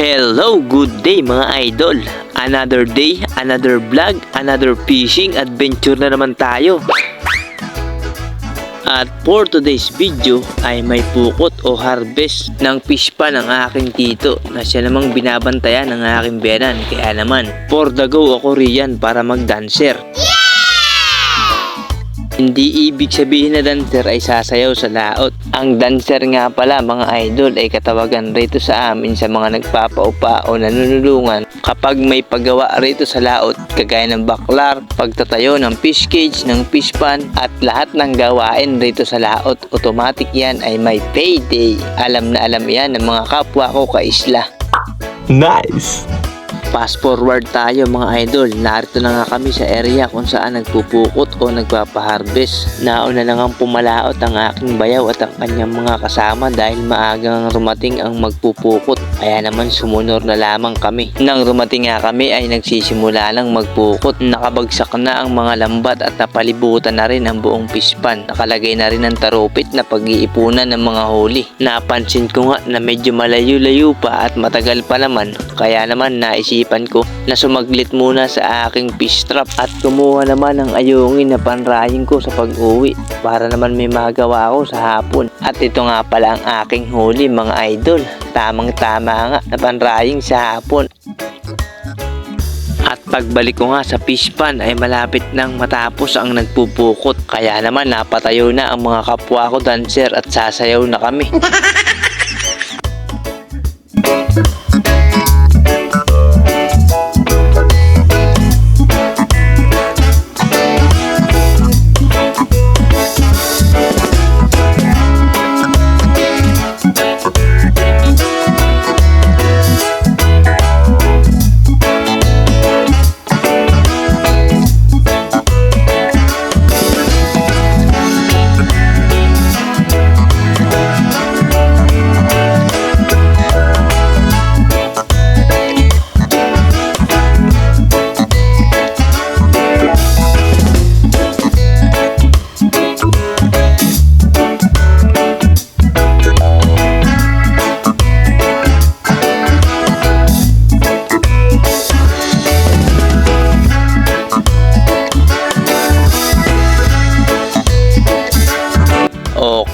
Hello, good day mga idol. Another day, another vlog, another fishing adventure na naman tayo. At for today's video ay may pukot o harvest ng fish pa ng aking tito na siya namang binabantayan ng aking benan. Kaya naman, for the go ako riyan para mag-dancer. Hindi ibig sabihin na dancer ay sasayaw sa laot. Ang dancer nga pala mga idol ay katawagan rito sa amin sa mga nagpapaupa o nanunulungan kapag may paggawa rito sa laot kagaya ng baklar, pagtatayo ng fish cage, ng fish pan at lahat ng gawain rito sa laot automatic yan ay may payday. Alam na alam yan ng mga kapwa ko kaisla. Nice! Fast forward tayo mga idol. Narito na nga kami sa area kung saan nagpupukot o nagpapaharvest. Nauna na nga pumalaot ang aking bayaw at ang kanyang mga kasama dahil maagang rumating ang magpupukot. Kaya naman sumunod na lamang kami. Nang rumating nga kami ay nagsisimula lang magpukot. Nakabagsak na ang mga lambat at napalibutan na rin ang buong pispan. Nakalagay na rin ang tarupit na pag-iipunan ng mga huli. Napansin ko nga na medyo malayo-layo pa at matagal pa naman. Kaya naman naisipan ko na sumaglit muna sa aking fish trap at kumuha naman ng ayungin na panraying ko sa pag-uwi para naman may magawa ako sa hapon. At ito nga pala ang aking huli mga idol. Tamang tama nga na panraying sa hapon. At pagbalik ko nga sa fish pan ay malapit nang matapos ang nagpupukot. Kaya naman napatayo na ang mga kapwa ko dancer at sasayaw na kami.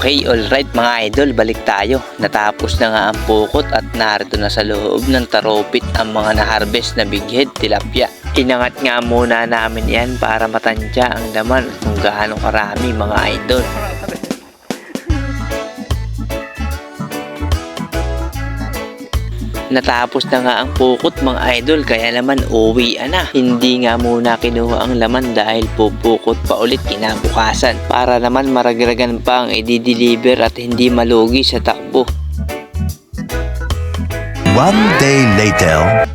Okay, alright mga idol, balik tayo. Natapos na nga ang pukot at narito na sa loob ng taropit ang mga na-harvest na big head tilapia. Inangat nga muna namin yan para matansya ang laman at kung gaano karami mga idol. Natapos na nga ang pukot mga idol kaya naman uwi na. Hindi nga muna kinuha ang laman dahil pupukot pa ulit kinabukasan para naman maragragan pa ang i-deliver at hindi malugi sa takbo. One day later.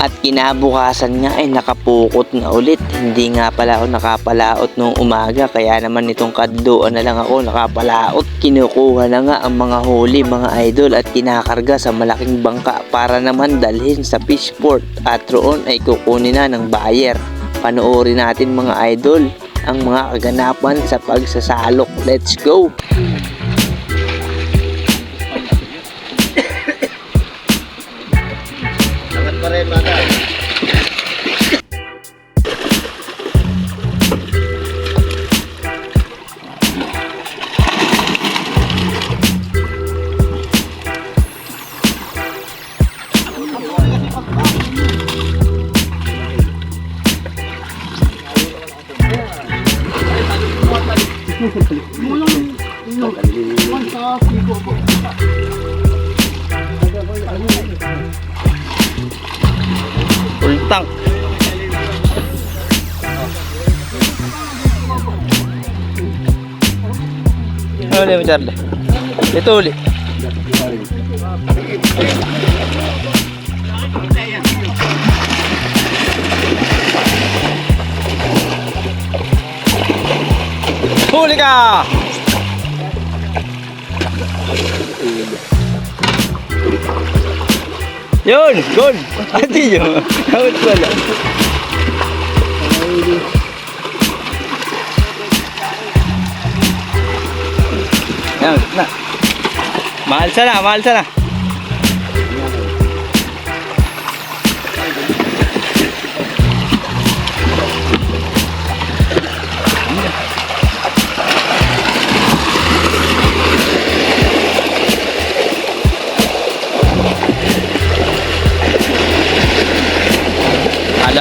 At kinabukasan nga ay nakapukot na ulit. Hindi nga pala ako nakapalaot nung umaga kaya naman itong kadloan na lang ako nakapalaot. Kinukuha na nga ang mga huli mga idol at kinakarga sa malaking bangka para naman dalhin sa fishport at roon ay kukunin na ng buyer. Panoorin natin mga idol ang mga kaganapan sa pagsasalok. Let's go! Tank. Ano ulit mo, Charlie? Ito ulit. Huli ka! Yun! Good! Ate yun! Kawit pala. Yan, na. Mahal sana, mahal sana.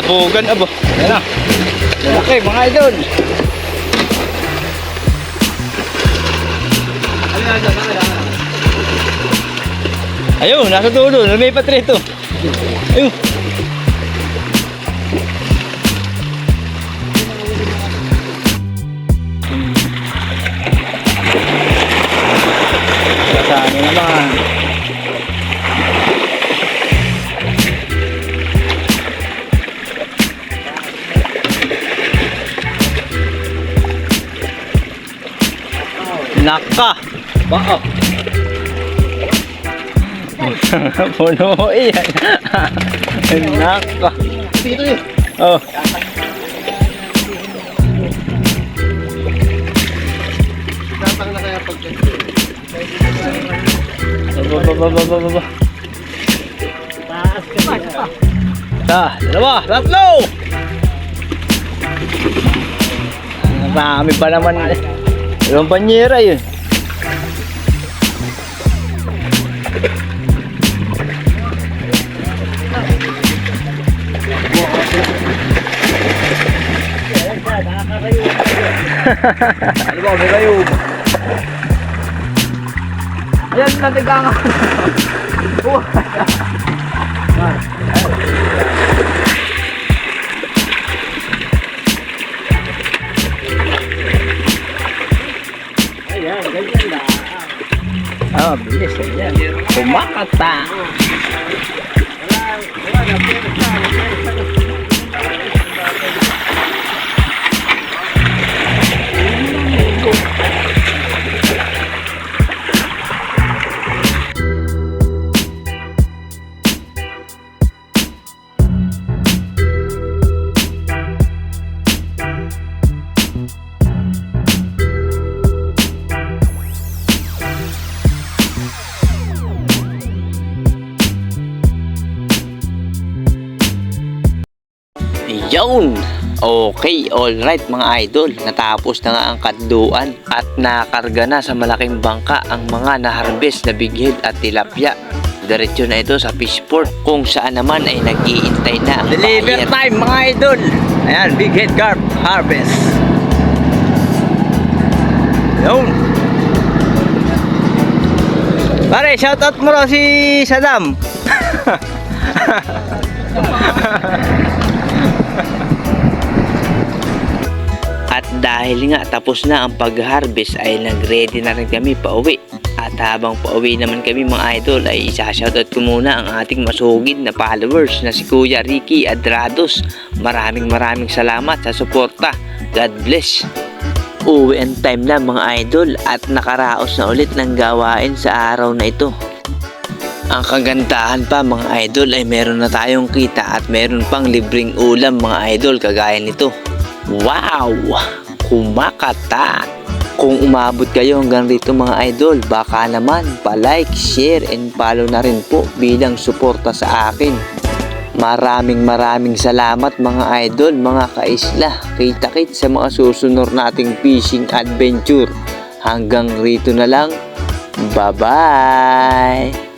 Sabulbugan abo. Yan na. Malaki mga idol. Ayun, nasa dulo. Lumipat rito. Ayun. Naka! Baka! Puno iyan. Naka! Dito yun. Oh. Tatang na kaya pag Ba, ba, ba, ba, ba, ba, ba. Taas ka pa. Isa, dalawa, tatlo! Ang dami pa naman. Dalawang banyera yun. Ano ba, may kayo? Ayan, natigang Ayan, yan. Kumakata. Okay, alright mga idol. Natapos na nga ang kadluan at nakarga na sa malaking bangka ang mga naharbes na bighead at tilapia. Diretso na ito sa fishport kung saan naman ay nag-iintay na ang Deliver buyer. time mga idol. Ayan, big head carp harvest. Yun. Pare, shoutout mo raw si Saddam. At dahil nga tapos na ang pag-harvest ay nag-ready na rin kami pauwi. At habang pauwi naman kami mga idol ay isa-shoutout ko muna ang ating masugid na followers na si Kuya Ricky Adrados. Maraming maraming salamat sa suporta. God bless. Uwi and time na mga idol at nakaraos na ulit ng gawain sa araw na ito. Ang kagandahan pa mga idol ay meron na tayong kita at meron pang libreng ulam mga idol kagaya nito. Wow! Kumakata! Kung umabot kayo hanggang rito mga idol, baka naman pa-like, share, and follow na rin po bilang suporta sa akin. Maraming maraming salamat mga idol, mga kaisla. Kita-kit sa mga susunod nating fishing adventure. Hanggang rito na lang. Bye-bye!